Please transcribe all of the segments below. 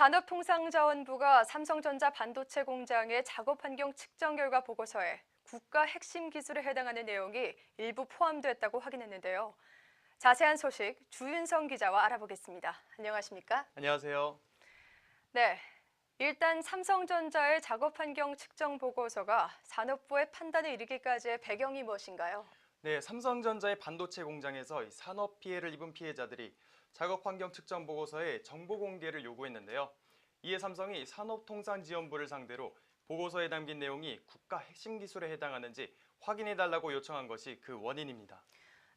산업통상자원부가 삼성전자 반도체 공장의 작업 환경 측정 결과 보고서에 국가 핵심 기술에 해당하는 내용이 일부 포함됐다고 확인했는데요. 자세한 소식 주윤성 기자와 알아보겠습니다. 안녕하십니까? 안녕하세요. 네. 일단 삼성전자의 작업 환경 측정 보고서가 산업부의 판단에 이르기까지의 배경이 무엇인가요? 네, 삼성전자의 반도체 공장에서 이 산업 피해를 입은 피해자들이 작업 환경 측정 보고서에 정보 공개를 요구했는데요. 이에 삼성이 산업통상지원부를 상대로 보고서에 담긴 내용이 국가 핵심 기술에 해당하는지 확인해 달라고 요청한 것이 그 원인입니다.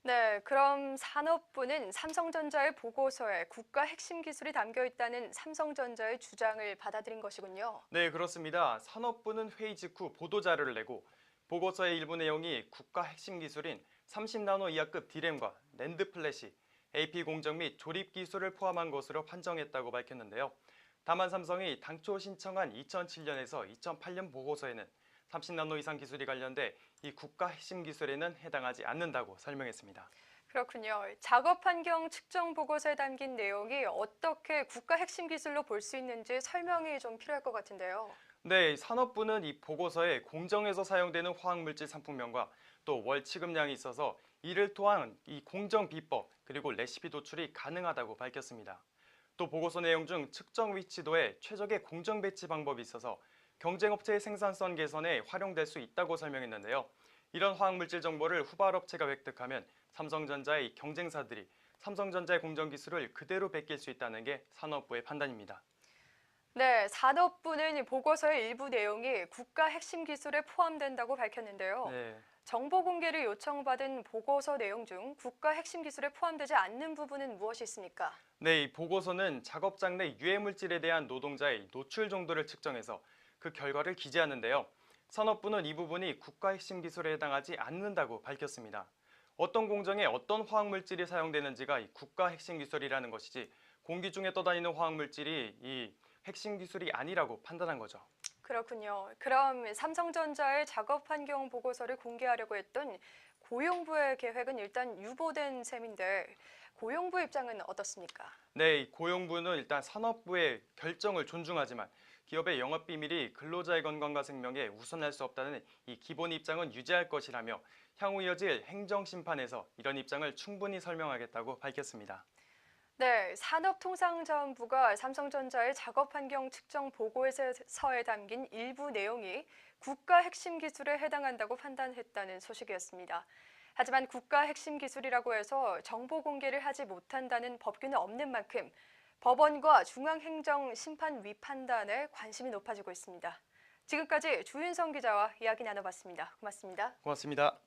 네, 그럼 산업부는 삼성전자의 보고서에 국가 핵심 기술이 담겨 있다는 삼성전자의 주장을 받아들인 것이군요. 네, 그렇습니다. 산업부는 회의 직후 보도 자료를 내고 보고서의 일부 내용이 국가 핵심 기술인 30나노 이하급 디램과 랜드 플래시, AP 공정 및 조립 기술을 포함한 것으로 판정했다고 밝혔는데요. 다만 삼성이 당초 신청한 2007년에서 2008년 보고서에는 30나노 이상 기술이 관련돼 이 국가 핵심 기술에는 해당하지 않는다고 설명했습니다. 그렇군요. 작업 환경 측정 보고서에 담긴 내용이 어떻게 국가 핵심 기술로 볼 수 있는지 설명이 좀 필요할 것 같은데요. 네, 산업부는 이 보고서에 공정에서 사용되는 화학물질 상품명과 또 월 취급량이 있어서 이를 통한 이 공정 비법 그리고 레시피 도출이 가능하다고 밝혔습니다. 또 보고서 내용 중 측정 위치도에 최적의 공정 배치 방법이 있어서 경쟁업체의 생산성 개선에 활용될 수 있다고 설명했는데요. 이런 화학물질 정보를 후발업체가 획득하면 삼성전자의 경쟁사들이 삼성전자의 공정 기술을 그대로 베낄 수 있다는 게 산업부의 판단입니다. 네, 산업부는 이 보고서의 일부 내용이 국가 핵심 기술에 포함된다고 밝혔는데요. 네. 정보 공개를 요청받은 보고서 내용 중 국가 핵심 기술에 포함되지 않는 부분은 무엇이 있습니까? 네, 이 보고서는 작업장 내 유해 물질에 대한 노동자의 노출 정도를 측정해서 그 결과를 기재하는데요. 산업부는 이 부분이 국가 핵심 기술에 해당하지 않는다고 밝혔습니다. 어떤 공정에 어떤 화학 물질이 사용되는지가 이 국가 핵심 기술이라는 것이지 공기 중에 떠다니는 화학 물질이 이 핵심 기술이 아니라고 판단한 거죠. 그렇군요. 그럼 삼성전자의 작업 환경 보고서를 공개하려고 했던 고용부의 계획은 일단 유보된 셈인데 고용부 입장은 어떻습니까? 네, 이 고용부는 일단 산업부의 결정을 존중하지만 기업의 영업 비밀이 근로자의 건강과 생명에 우선할 수 없다는 이 기본 입장은 유지할 것이라며 향후 이어질 행정 심판에서 이런 입장을 충분히 설명하겠다고 밝혔습니다. 네, 산업통상자원부가 삼성전자의 작업 환경 측정 보고서에 담긴 일부 내용이 국가 핵심 기술에 해당한다고 판단했다는 소식이었습니다. 하지만 국가 핵심 기술이라고 해서 정보 공개를 하지 못한다는 법규는 없는 만큼 법원과 중앙행정심판위 판단에 관심이 높아지고 있습니다. 지금까지 주윤성 기자와 이야기 나눠봤습니다. 고맙습니다. 고맙습니다.